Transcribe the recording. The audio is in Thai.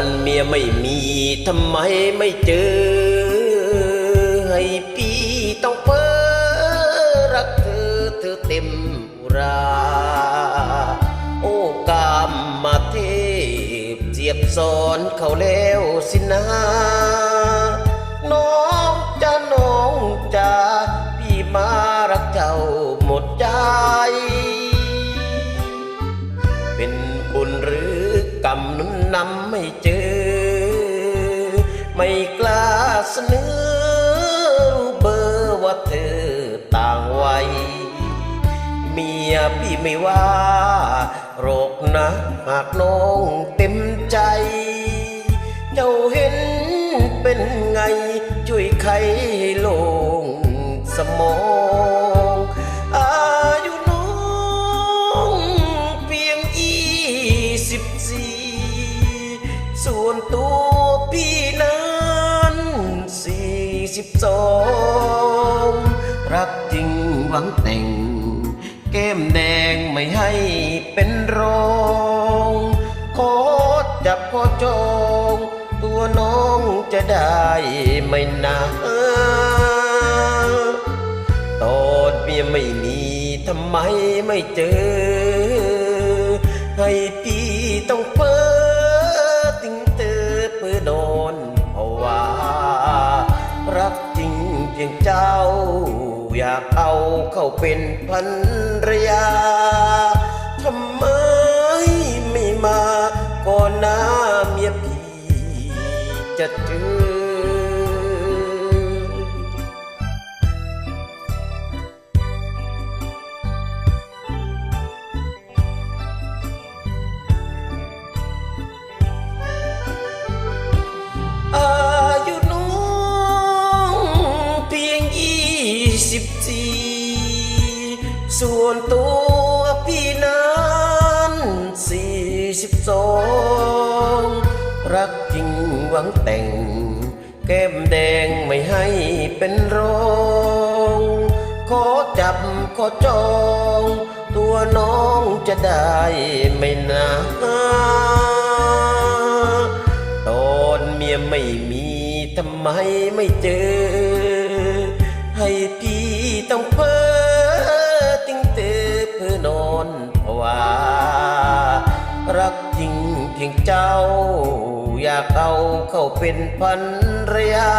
อนเมียไม่มีทำไมไม่เจอ ให้พี่ต้องเพ้อรักเธอเธอเต็มรา โอ้กามมาเทพเจียบสอนเขาแล้วสินะน้องจะน้องจะพี่มารักเจ้าหมดใจ เป็นบุญหรือกรรมนุน นำไม่เจอ ไม่กล้าเสนอรู้เบอร์ว่าเธอต่างวัยเมียพี่ไม่ว่าโรคนะหากน้องเต็มใจ เจ้าเห็นเป็นไง ช่วยไขให้โลงสมอง ส่วนตัวพี่นั้นสี่สิบสองรักจริงหวังแต่ง แก้มแดงไม่ให้เป็นรองขอจับขอจอง ตัวน้องจะได้ไม่นาตอนเมียไม่มีทำไมไม่เจอ ให้พี่ต้องเพ้อ งเพียงเจ้า อยากเอาเข้าเป็นพันรยาทำไมไม่มาก่อนหน้าเมียพี่จะเจอ ส่วนตัวพี่นั้นสี่สิบสองรักจริงหวังแต่ง แก้มแดงไม่ให้เป็นรองขอจับขอจอง ตัวน้องจะได้ไม่นานตอนเมียไม่มีทำไมไม่เจอ กจริงเพียงเจ้า อยากเอาเข้าเป็นพันรยา